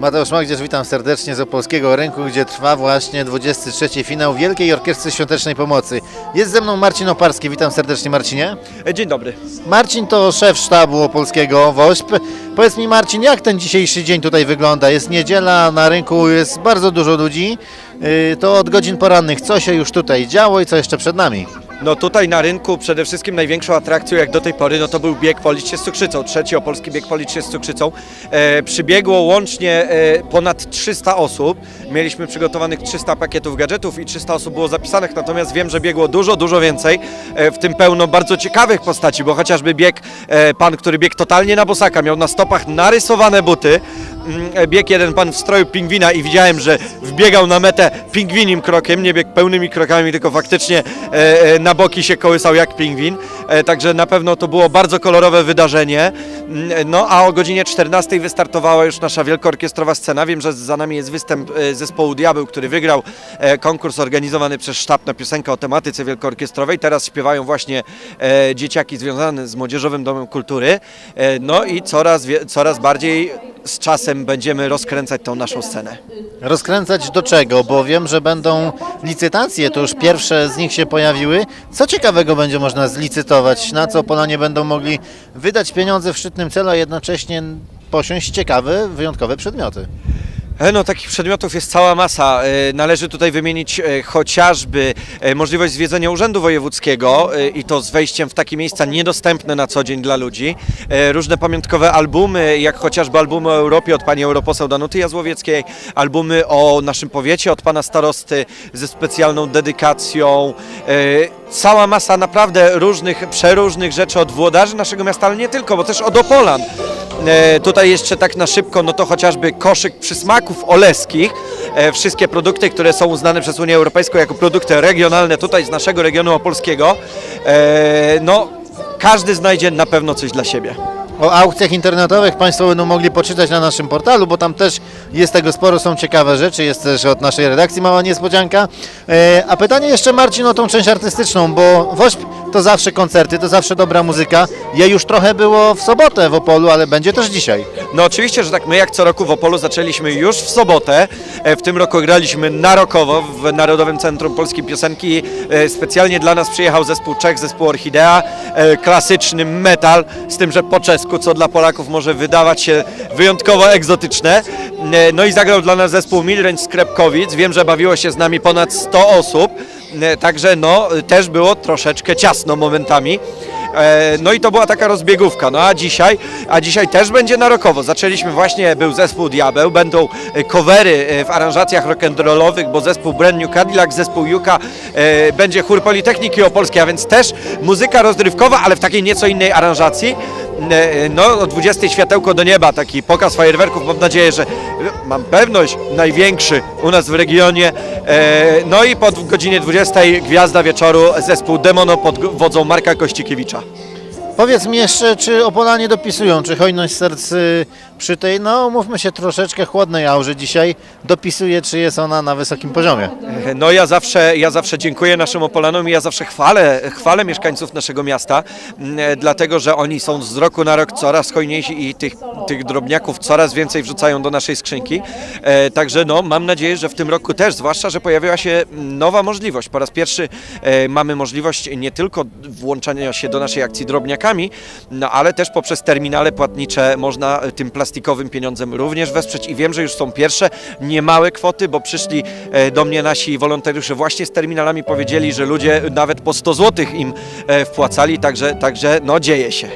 Mateusz Magdzierz, witam serdecznie z Opolskiego Rynku, gdzie trwa właśnie 23. finał Wielkiej Orkiestry Świątecznej Pomocy. Jest ze mną Marcin Oparski, witam serdecznie Marcinie. E, Dzień dobry. Marcin to szef sztabu opolskiego WOŚP. Powiedz mi Marcin, jak ten dzisiejszy dzień tutaj wygląda? Jest niedziela, na rynku jest bardzo dużo ludzi. Yy, To od godzin porannych. Co się już tutaj działo i co jeszcze przed nami? No tutaj na rynku przede wszystkim największą atrakcją jak do tej pory no to był bieg Policz się z Cukrzycą, trzeci opolski bieg Policz się z Cukrzycą. E, przybiegło łącznie e, ponad 300 osób. Mieliśmy przygotowanych 300 pakietów gadżetów i 300 osób było zapisanych, natomiast wiem, że biegło dużo, dużo więcej. E, w tym pełno bardzo ciekawych postaci, bo chociażby bieg e, pan, który biegł totalnie na bosaka, miał na stopach narysowane buty. Mm, e, Biegł jeden pan w stroju pingwina i widziałem, że wbiegał na metę pingwinim krokiem, nie biegł pełnymi krokami, tylko faktycznie e, e, na boki się kołysał jak pingwin. Także na pewno to było bardzo kolorowe wydarzenie. Mm, No a o godzinie 14 wystartowała już nasza wielkoorkiestrowa scena. Wiem, że za nami jest występ zespołu Diabeł, który wygrał konkurs organizowany przez sztab na piosenkę o tematyce wielkoorkiestrowej. Teraz śpiewają właśnie dzieciaki związane z Młodzieżowym Domem Kultury. No i coraz, coraz bardziej z czasem będziemy rozkręcać tą naszą scenę. Rozkręcać do czego? Bo wiem, że będą licytacje, to już pierwsze z nich się pojawiły. Co ciekawego będzie można zlicytować? Na co Polanie będą mogli wydać pieniądze w szczytnym celu, a jednocześnie posiąść ciekawe, wyjątkowe przedmioty? E, No, takich przedmiotów jest cała masa. E, Należy tutaj wymienić e, chociażby możliwość zwiedzenia Urzędu Wojewódzkiego i to z wejściem w takie miejsca niedostępne na co dzień dla ludzi. Różne pamiątkowe albumy, jak chociażby albumy o Europie od pani europoseł Danuty Jazłowieckiej, albumy o naszym powiecie od pana starosty ze specjalną dedykacją. Cała masa naprawdę różnych, przeróżnych rzeczy od włodarzy naszego miasta, ale nie tylko, bo też od Opolan. E, tutaj jeszcze tak na szybko, no to chociażby koszyk przysmaków oleskich. E, wszystkie produkty, które są uznane przez Unię Europejską jako produkty regionalne tutaj z naszego regionu opolskiego. E, no, każdy znajdzie na pewno coś dla siebie. O aukcjach internetowych Państwo będą mogli poczytać na naszym portalu, bo tam też jest tego sporo, są ciekawe rzeczy, jest też od naszej redakcji mała niespodzianka. E, a pytanie jeszcze Marcin o tą część artystyczną, bo WOŚP to zawsze koncerty, to zawsze dobra muzyka. Je już trochę było w sobotę w Opolu, ale będzie też dzisiaj. No oczywiście, że tak. My jak co roku w Opolu zaczęliśmy już w sobotę. E, W tym roku graliśmy na rokowo w Narodowym Centrum Polskiej Piosenki. E, Specjalnie dla nas przyjechał zespół Czech, zespół Orchidea, e, klasyczny metal, z tym, że po czesku, co dla Polaków może wydawać się wyjątkowo egzotyczne. No i zagrał dla nas zespół Milreń z Krepkowic. Wiem, że bawiło się z nami ponad 100 osób, także no też było troszeczkę ciasno momentami. E, No i to była taka rozbiegówka. No a dzisiaj, a dzisiaj też będzie na rokowo. Zaczęliśmy właśnie, był zespół Diabeł, będą e, covery e, w aranżacjach rock'n'rollowych, bo zespół Brand New Cadillac, zespół Juka, e, będzie chór Politechniki Opolskiej, a więc też muzyka rozrywkowa, ale w takiej nieco innej aranżacji. E, No o 20 światełko do nieba, taki pokaz fajerwerków, mam nadzieję, że mam pewność największy u nas w regionie. E, No i po godzinie 20 gwiazda wieczoru zespół Demono pod wodzą Marka Kościkiewicza. Powiedz mi jeszcze, czy Opolanie dopisują, czy hojność serc przy tej, no mówmy się, troszeczkę chłodnej aurze dzisiaj dopisuje, czy jest ona na wysokim poziomie? No ja zawsze, ja zawsze dziękuję naszym Opolanom i ja zawsze chwalę, chwalę mieszkańców naszego miasta, m, e, dlatego że oni są z roku na rok coraz hojniejsi i tych, tych drobniaków coraz więcej wrzucają do naszej skrzynki. E, także no, mam nadzieję, że w tym roku też, zwłaszcza, że pojawiła się nowa możliwość. Po raz pierwszy e, mamy możliwość nie tylko włączania się do naszej akcji no ale też poprzez terminale płatnicze można e, tym plastikowym pieniądzem również wesprzeć i wiem, że już są pierwsze niemałe kwoty, bo przyszli e, do mnie nasi wolontariusze właśnie z terminalami, powiedzieli, że ludzie nawet po 100 zł im e, wpłacali, także, także no dzieje się.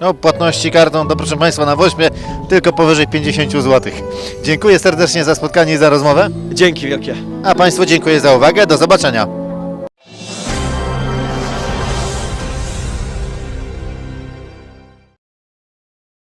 No, płatności kartą, to proszę Państwa, na Wośpie tylko powyżej 50 zł. Dziękuję serdecznie za spotkanie i za rozmowę, Dzięki wielkie. a Państwu dziękuję za uwagę. Do zobaczenia.